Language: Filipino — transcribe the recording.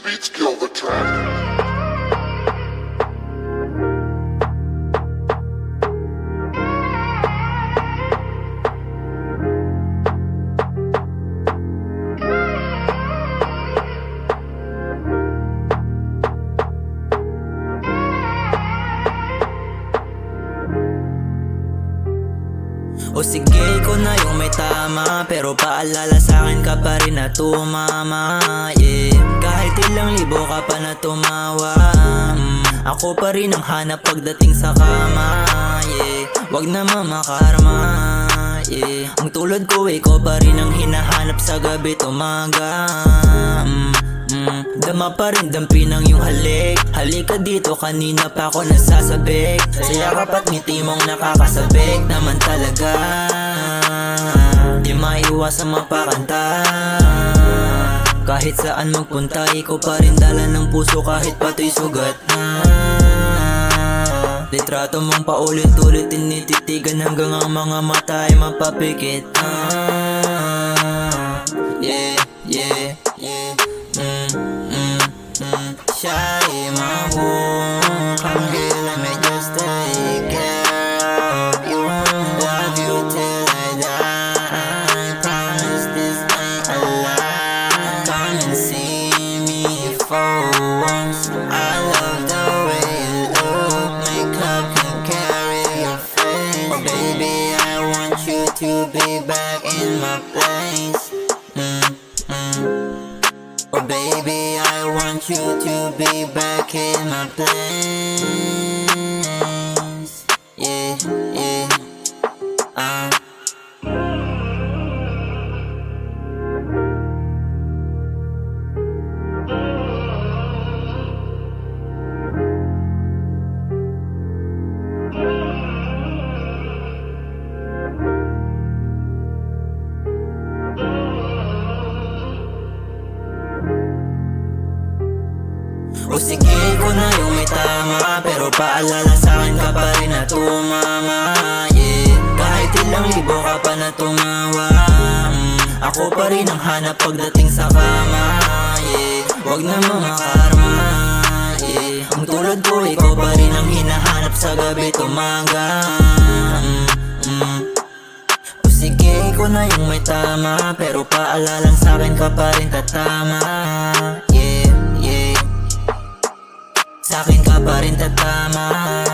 O sige, ko na yung may tama Pero paalala sa akin ka pa rin na tumama yeah. Ilang libo ka pa na tumawa. Mm, Ako pa rin ang hanap pagdating sa kama yeah. Wag na mamakarma yeah. Ang tulad ko, ikaw pa rin ang hinahanap sa gabi umaga. Mm, mm, Dama pa rin dampi ng yung halik. Halika dito, kanina pa ako nasasabik. Saya kapat ngiti mong nakakasabik Naman talaga. Di maiwasan mapakanta Kahit saan magpunta, ikaw pa rin dala ng puso Kahit pato'y sugat na. Litrato mong paulit-ulit tinititigan Hanggang ang mga mata ay mapapikit ah, to be back in my place mm, mm. Oh baby, I want you to be back in my place. Yeah, yeah. Uh. O sige ko na yung may tama Pero paalala sa akin ka pa rin na tumama yeah. Kahit ilang libo ka pa na tumawa mm, Ako pa rin ang hanap pagdating sa kama yeah. Wag na mga karma yeah. Ang tulad ko, ikaw pa rin ang hinahanap sa gabi tumaga mm, mm. O sige, ko na yung may tama Pero paalala sa akin ka pa rin tatama pa rin tatama